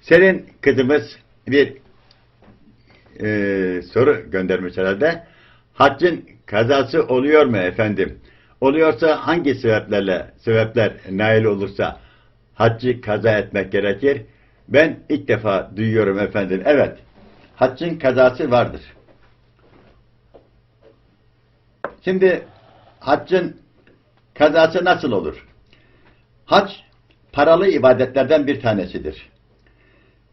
Senin kızımız bir e, soru göndermiş herhalde. Haccın kazası oluyor mu efendim? Oluyorsa hangi sebeplerle, sebepler nail olursa haccı kaza etmek gerekir? Ben ilk defa duyuyorum efendim. Evet, haccın kazası vardır. Şimdi haccın kazası nasıl olur? Hac paralı ibadetlerden bir tanesidir.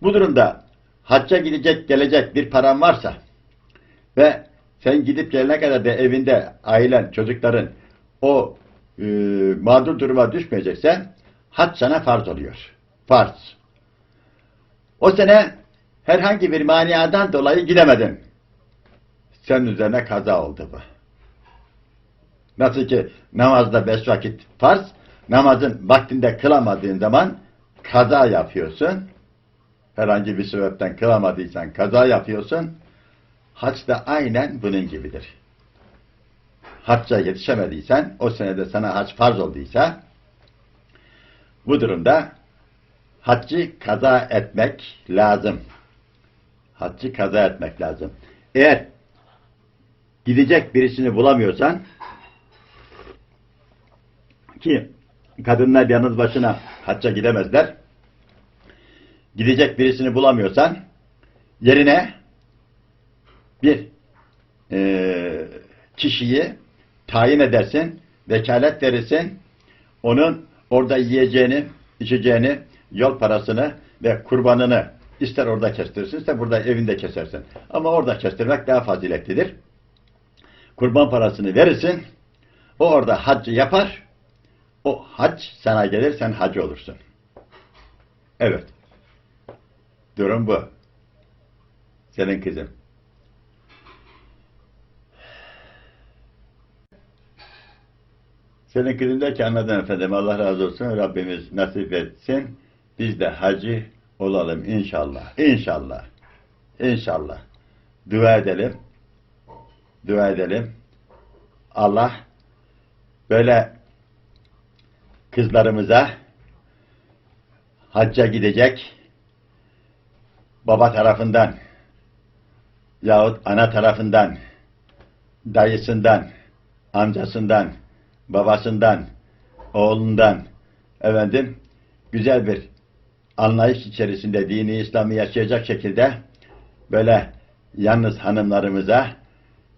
Bu durumda hacca gidecek gelecek bir paran varsa ve sen gidip gelene kadar da evinde ailen, çocukların o e, mağdur duruma düşmeyecekse hac sana farz oluyor. Farz. O sene herhangi bir maniadan dolayı gidemedin. Senin üzerine kaza oldu bu. Nasıl ki namazda beş vakit farz, namazın vaktinde kılamadığın zaman kaza yapıyorsun. Herhangi bir sebepten kılamadıysan kaza yapıyorsun. Hac da aynen bunun gibidir. Hacca yetişemediysen, o senede sana hac farz olduysa, bu durumda haccı kaza etmek lazım. Haccı kaza etmek lazım. Eğer gidecek birisini bulamıyorsan, ki kadınlar yalnız başına hacca gidemezler. Gidecek birisini bulamıyorsan yerine bir e, kişiyi tayin edersin, vekalet verirsin, onun orada yiyeceğini, içeceğini, yol parasını ve kurbanını ister orada kestirsin, ister burada evinde kesersin. Ama orada kestirmek daha faziletlidir. Kurban parasını verirsin, o orada haccı yapar, o hac sana gelir, sen hacı olursun. Evet. Durum bu. Senin kızım. Senin kızın der ki anladım efendim Allah razı olsun Rabbimiz nasip etsin biz de hacı olalım inşallah. İnşallah. İnşallah. Dua edelim. Dua edelim. Allah böyle kızlarımıza hacca gidecek baba tarafından yahut ana tarafından dayısından amcasından babasından oğlundan efendim güzel bir anlayış içerisinde dini İslam'ı yaşayacak şekilde böyle yalnız hanımlarımıza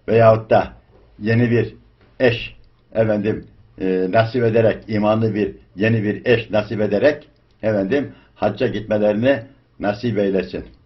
veyahut da yeni bir eş efendim e, nasip ederek imanlı bir yeni bir eş nasip ederek efendim hacca gitmelerini nasip eylesin.